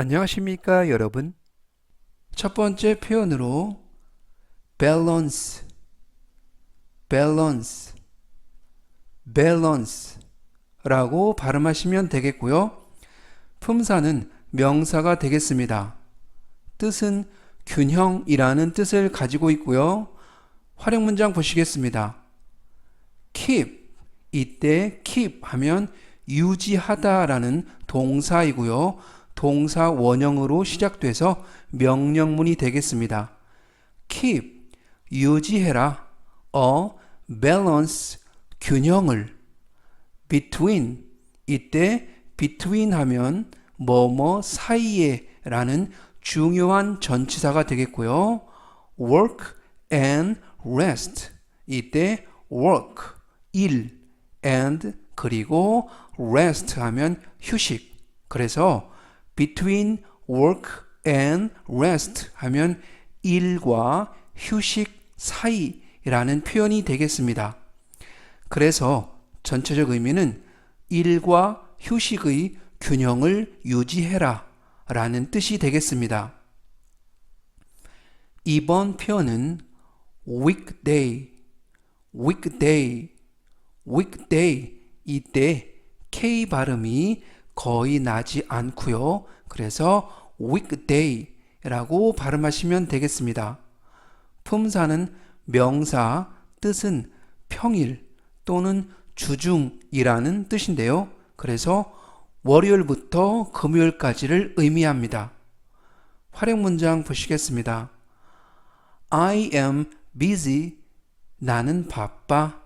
안녕하십니까 여러분? 첫 번째 표현으로 balance balance balance 라고 발음하시면 되겠고요. 품사는 명사가 되겠습니다. 뜻은 균형이라는 뜻을 가지고 있고요. 활용 문장 보시겠습니다. keep 이때 keep 하면 유지하다라는 동사이고요. 동사 원형으로 시작돼서 명령문이 되겠습니다. keep 유지해라. a balance 균형을 between 이때 between 하면 뭐뭐 사이에 라는 중요한 전치사가 되겠고요. work and rest 이때 work 일 and 그리고 rest 하면 휴식. 그래서 between work and rest 하면 일과 휴식 사이라는 표현이 되겠습니다. 그래서 전체적 의미는 일과 휴식의 균형을 유지해라 라는 뜻이 되겠습니다. 이번 표현은 weekday, weekday, weekday 이때 K 발음이 거의 나지 않고요. 그래서 weekday라고 발음하시면 되겠습니다. 품사는 명사, 뜻은 평일 또는 주중이라는 뜻인데요. 그래서 월요일부터 금요일까지를 의미합니다. 활용 문장 보시겠습니다. I am busy. 나는 바빠.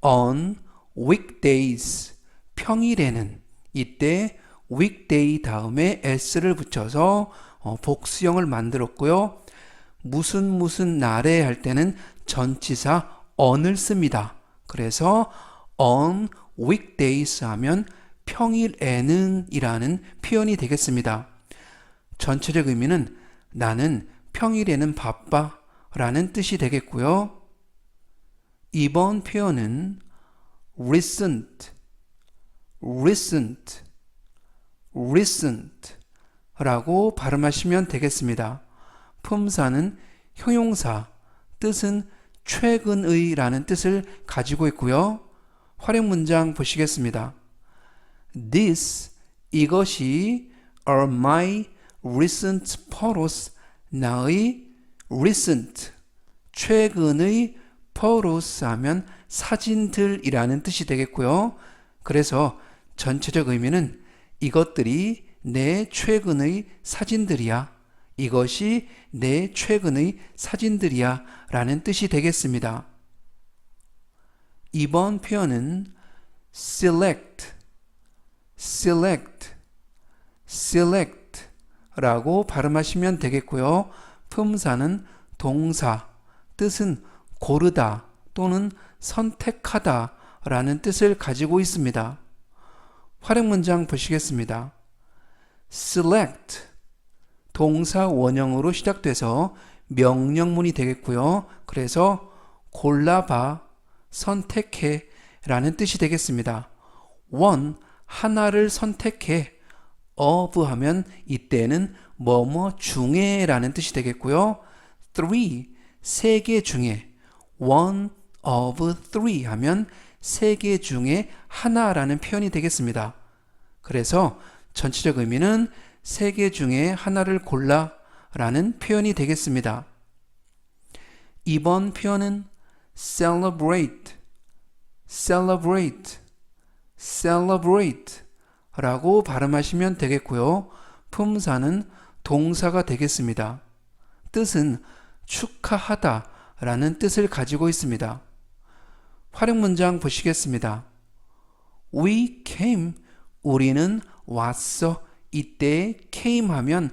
on weekdays. 평일에는 이때 weekday 다음에 s를 붙여서 어, 복수형을 만들었고요. 무슨 무슨 날에 할 때는 전치사 on을 씁니다. 그래서 on weekdays 하면 평일에는 이라는 표현이 되겠습니다. 전체적 의미는 나는 평일에는 바빠 라는 뜻이 되겠고요. 이번 표현은 recent, recent, recent 라고 발음하시면 되겠습니다. 품사는 형용사, 뜻은 최근의 라는 뜻을 가지고 있고요. 활용 문장 보시겠습니다. This, 이것이 are my recent photos, 나의 recent, 최근의 photos 하면 사진들이라는 뜻이 되겠고요. 그래서 전체적 의미는 이것들이 내 최근의 사진들이야. 이것이 내 최근의 사진들이야. 라는 뜻이 되겠습니다. 이번 표현은 select, select, select 라고 발음하시면 되겠고요. 품사는 동사, 뜻은 고르다 또는 선택하다 라는 뜻을 가지고 있습니다. 활용 문장 보시겠습니다. select 동사 원형으로 시작돼서 명령문이 되겠고요. 그래서 골라봐, 선택해 라는 뜻이 되겠습니다. one 하나를 선택해 of 하면 이때는 뭐뭐 중에 라는 뜻이 되겠고요. three 세 개 중에 one of three 하면 세 개 중에 하나라는 표현이 되겠습니다. 그래서 전체적 의미는 세 개 중에 하나를 골라 라는 표현이 되겠습니다. 이번 표현은 celebrate, celebrate, celebrate 라고 발음하시면 되겠고요. 품사는 동사가 되겠습니다. 뜻은 축하하다 라는 뜻을 가지고 있습니다. 활용 문장 보시겠습니다. We came, 우리는 왔어. 이때 came 하면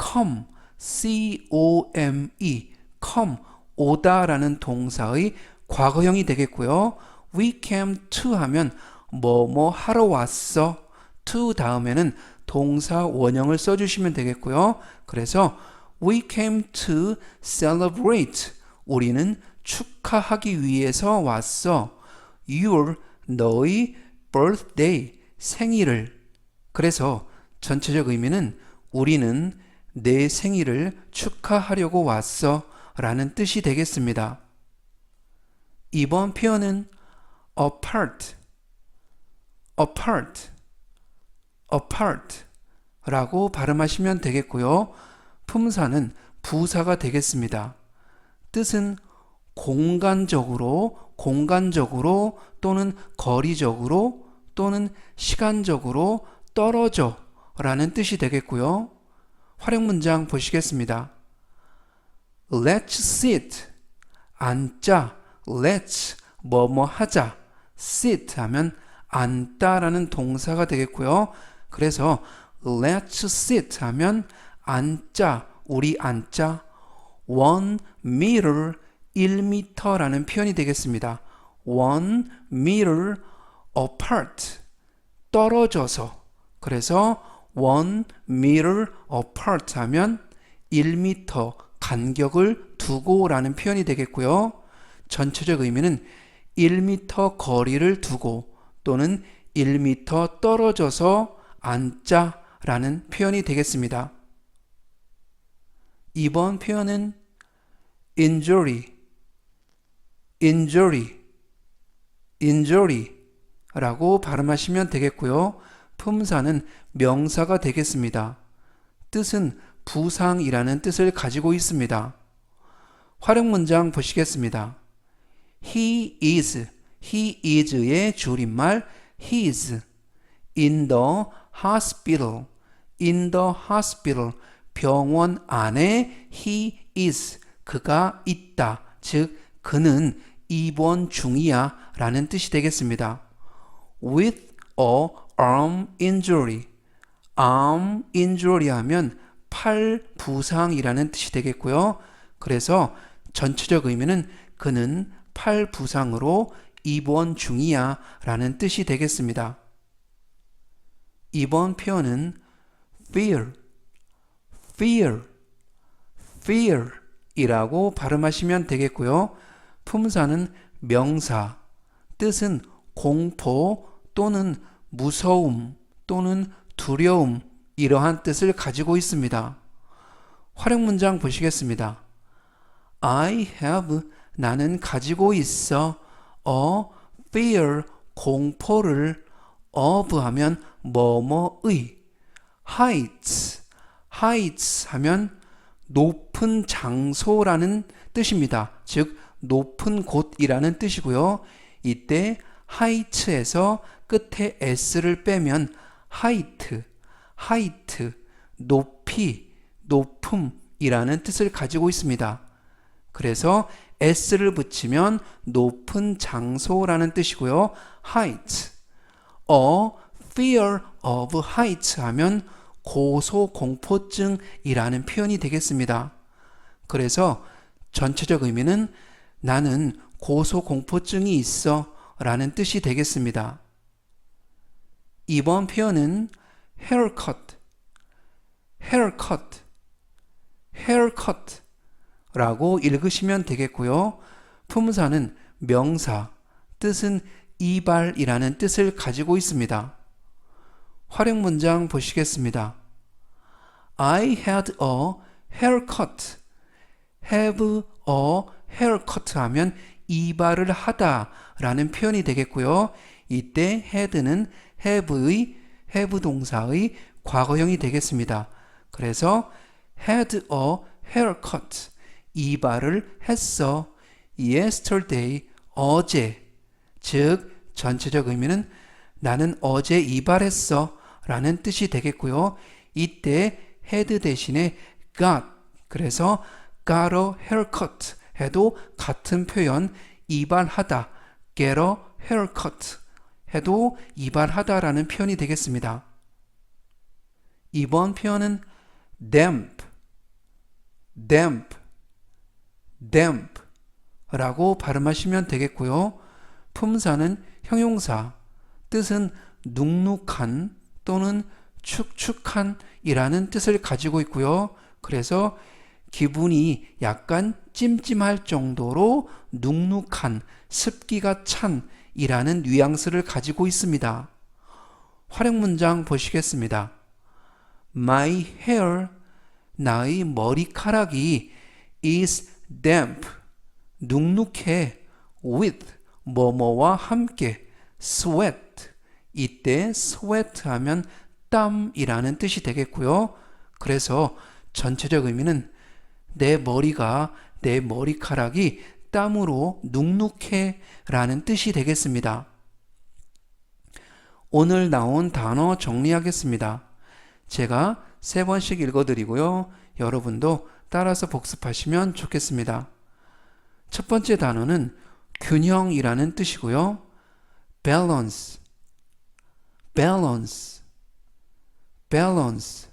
come, c-o-m-e, come, 오다라는 동사의 과거형이 되겠고요. We came to 하면 뭐뭐 하러 왔어. to 다음에는 동사 원형을 써주시면 되겠고요. 그래서 we came to celebrate. 우리는 축하하기 위해서 왔어. your 너의 birthday 생일을. 그래서 전체적 의미는 우리는 내 생일을 축하하려고 왔어 라는 뜻이 되겠습니다. 이번 표현은 apart, apart, apart 라고 발음하시면 되겠고요. 품사는 부사가 되겠습니다. 뜻은 공간적으로, 공간적으로 또는 거리적으로 또는 시간적으로 떨어져 라는 뜻이 되겠고요. 활용 문장 보시겠습니다. Let's sit. 앉자. Let's 뭐뭐 하자. sit 하면 앉다라는 동사가 되겠고요. 그래서 let's sit 하면 앉자. 우리 앉자. one meter 1m라는 표현이 되겠습니다. one meter apart 떨어져서 그래서 one meter apart 하면 1m 간격을 두고라는 표현이 되겠고요. 전체적 의미는 1m 거리를 두고 또는 1m 떨어져서 앉자라는 표현이 되겠습니다. 이번 표현은 injury, injury, injury 라고 발음하시면 되겠고요. 품사는 명사가 되겠습니다. 뜻은 부상이라는 뜻을 가지고 있습니다. 활용 문장 보시겠습니다. He is, he is의 줄임말 his in the hospital, in the hospital 병원 안에 he is 그가 있다. 즉 그는 입원 중이야 라는 뜻이 되겠습니다. with a arm injury. arm injury 하면 팔 부상이라는 뜻이 되겠고요. 그래서 전체적 의미는 그는 팔 부상으로 입원 중이야 라는 뜻이 되겠습니다. 이번 표현은 fear, fear, fear 이라고 발음하시면 되겠고요. 품사는 명사, 뜻은 공포 또는 무서움 또는 두려움 이러한 뜻을 가지고 있습니다. 활용 문장 보시겠습니다. I have 나는 가지고 있어 a fear 공포를 of 하면 뭐뭐의 heights heights 하면 높은 장소라는 뜻입니다. 즉 높은 곳이라는 뜻이고요. 이때 하이츠에서 끝에 s를 빼면 하이트, 하이트, 높이, 높음이라는 뜻을 가지고 있습니다. 그래서 s를 붙이면 높은 장소라는 뜻이고요. height. a fear of heights 하면 고소 공포증이라는 표현이 되겠습니다. 그래서 전체적 의미는 나는 고소 공포증이 있어 라는 뜻이 되겠습니다. 이번 표현은 haircut, haircut, haircut 라고 읽으시면 되겠고요. 품사는 명사, 뜻은 이발이라는 뜻을 가지고 있습니다. 활용 문장 보시겠습니다. I had a haircut. have a haircut 하면 이발을 하다 라는 표현이 되겠고요. 이때 had는 have의 have 동사의 과거형이 되겠습니다. 그래서 had a haircut. 이발을 했어. yesterday 어제. 즉 전체적 의미는 나는 어제 이발했어 라는 뜻이 되겠고요. 이때 had 대신에 got 그래서 got a haircut 해도 같은 표현 이발하다 get a haircut 해도 이발하다라는 표현이 되겠습니다. 이번 표현은 damp, damp, damp 라고 발음하시면 되겠고요. 품사는 형용사, 뜻은 눅눅한 또는 축축한 이라는 뜻을 가지고 있고요. 그래서 기분이 약간 찜찜할 정도로 눅눅한 습기가 찬 이라는 뉘앙스를 가지고 있습니다. 활용 문장 보시겠습니다. My hair, 나의 머리카락이 is damp, 눅눅해 with 뭐뭐와 함께 sweat 이때 sweat 하면 땀이라는 뜻이 되겠고요. 그래서 전체적 의미는 내 머리가 내 머리카락이 땀으로 눅눅해 라는 뜻이 되겠습니다. 오늘 나온 단어 정리하겠습니다. 제가 세 번씩 읽어드리고요. 여러분도 따라서 복습하시면 좋겠습니다. 첫 번째 단어는 균형이라는 뜻이고요. balance, balance, balance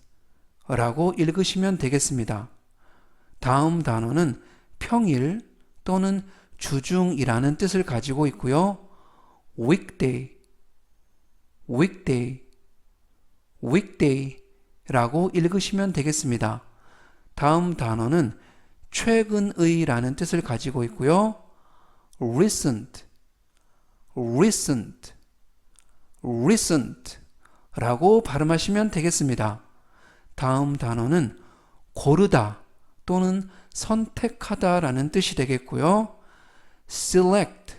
라고 읽으시면 되겠습니다. 다음 단어는 평일 또는 주중이라는 뜻을 가지고 있고요. weekday, weekday, weekday 라고 읽으시면 되겠습니다. 다음 단어는 최근의 라는 뜻을 가지고 있고요. recent, recent, recent 라고 발음하시면 되겠습니다. 다음 단어는 고르다 또는 선택하다 라는 뜻이 되겠고요. select,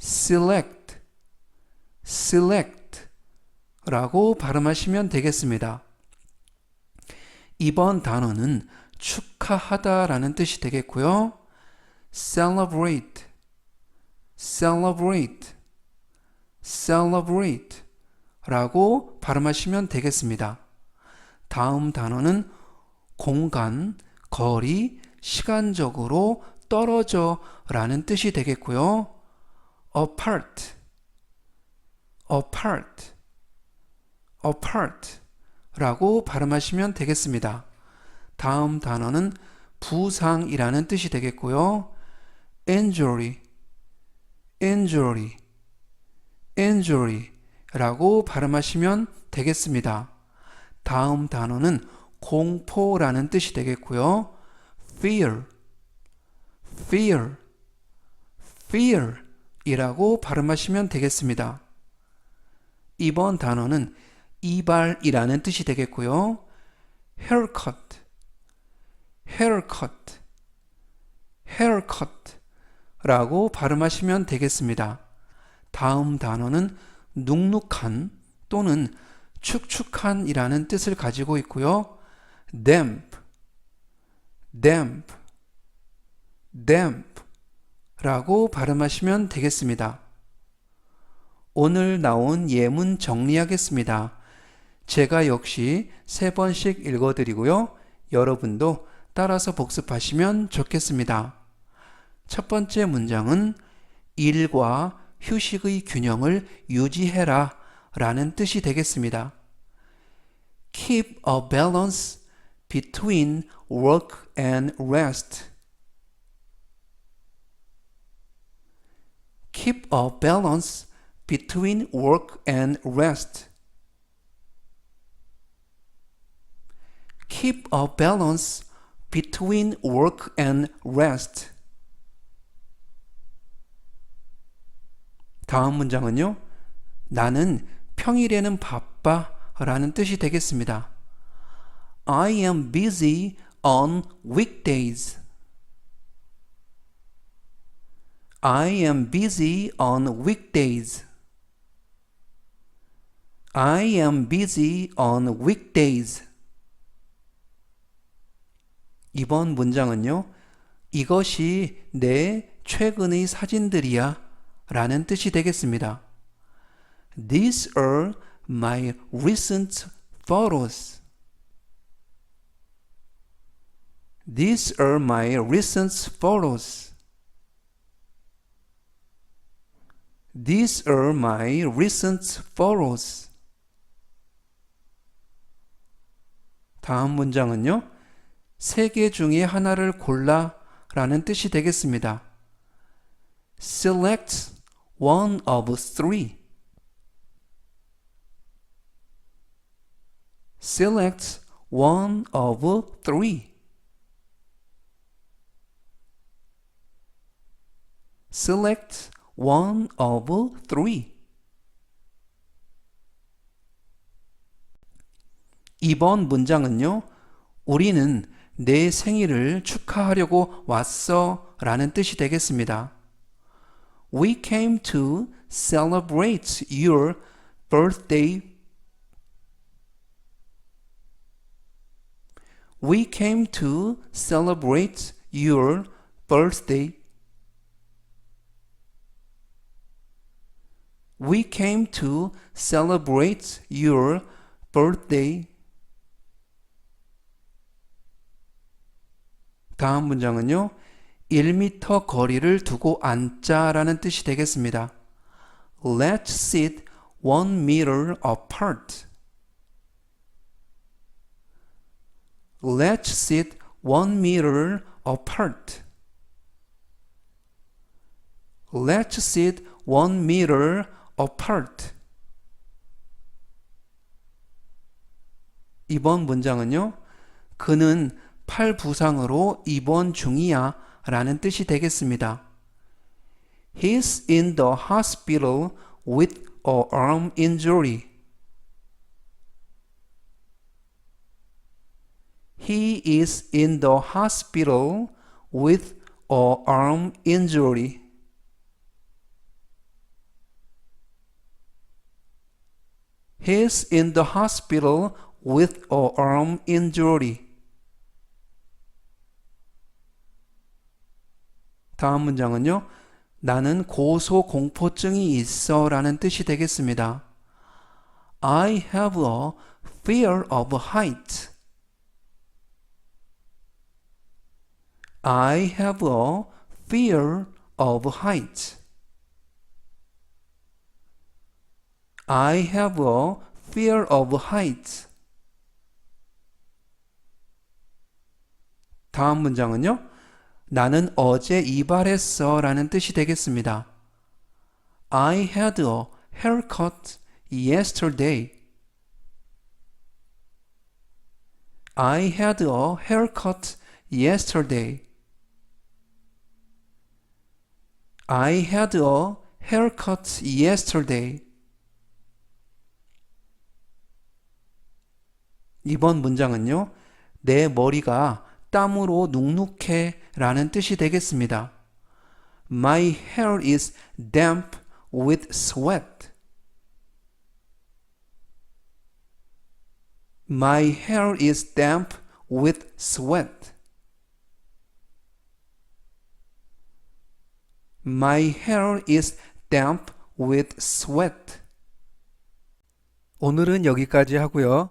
select, select 라고 발음하시면 되겠습니다. 이번 단어는 축하하다 라는 뜻이 되겠고요. celebrate, celebrate, celebrate 라고 발음하시면 되겠습니다. 다음 단어는 공간, 거리, 시간적으로 떨어져 라는 뜻이 되겠고요. apart, apart, apart 라고 발음하시면 되겠습니다. 다음 단어는 부상이라는 뜻이 되겠고요. injury, injury, injury 라고 발음하시면 되겠습니다. 다음 단어는 공포라는 뜻이 되겠고요. fear, fear, fear 이라고 발음하시면 되겠습니다. 이번 단어는 이발이라는 뜻이 되겠고요. haircut, haircut, haircut 라고 발음하시면 되겠습니다. 다음 단어는 눅눅한 또는 축축한 이라는 뜻을 가지고 있고요. Damp, damp, damp 라고 발음하시면 되겠습니다. 오늘 나온 예문 정리하겠습니다. 제가 역시 세 번씩 읽어드리고요. 여러분도 따라서 복습하시면 좋겠습니다. 첫 번째 문장은 일과 휴식의 균형을 유지해라 라는 뜻이 되겠습니다. Keep a balance between work and rest. Keep a balance between work and rest. Keep a balance between work and rest. 다음 문장은요. 나는 평일에는 바빠 라는 뜻이 되겠습니다. I am busy on weekdays. I am busy on weekdays. I am busy on weekdays. 이번 문장은요. 이것이 내 최근의 사진들이야 라는 뜻이 되겠습니다. These are my recent photos. These are my recent photos. These are my recent photos. 다음 문장은요. 세 개 중에 하나를 골라 라는 뜻이 되겠습니다. Select one of three. Select one of three. Select one of three. 이번 문장은요, 우리는 내 생일을 축하하려고 왔어 라는 뜻이 되겠습니다. We came to celebrate your birthday. We came to celebrate your birthday. We came to celebrate your birthday. 다음 문장은요. 1미터 거리를 두고 앉자라는 뜻이 되겠습니다. Let's sit one meter apart. Let's sit one meter apart. Let's sit one meter apart. 이번 문장은요. 그는 팔 부상으로 입원 중이야 라는 뜻이 되겠습니다. He's in the hospital with a arm injury. He is in the hospital with a arm injury. He's in the hospital with a arm injury. 다음 문장은요. 나는 고소공포증이 있어 라는 뜻이 되겠습니다. I have a fear of height. I have a fear of height. I have a fear of height. 다음 문장은요. 나는 어제 이발했어 라는 뜻이 되겠습니다. I had a haircut yesterday. I had a haircut yesterday. I had a haircut yesterday. 이번 문장은요, 내 머리가 땀으로 눅눅해 라는 뜻이 되겠습니다. My hair is damp with sweat. My hair is damp with sweat. My hair is damp with sweat. 오늘은 여기까지 하고요.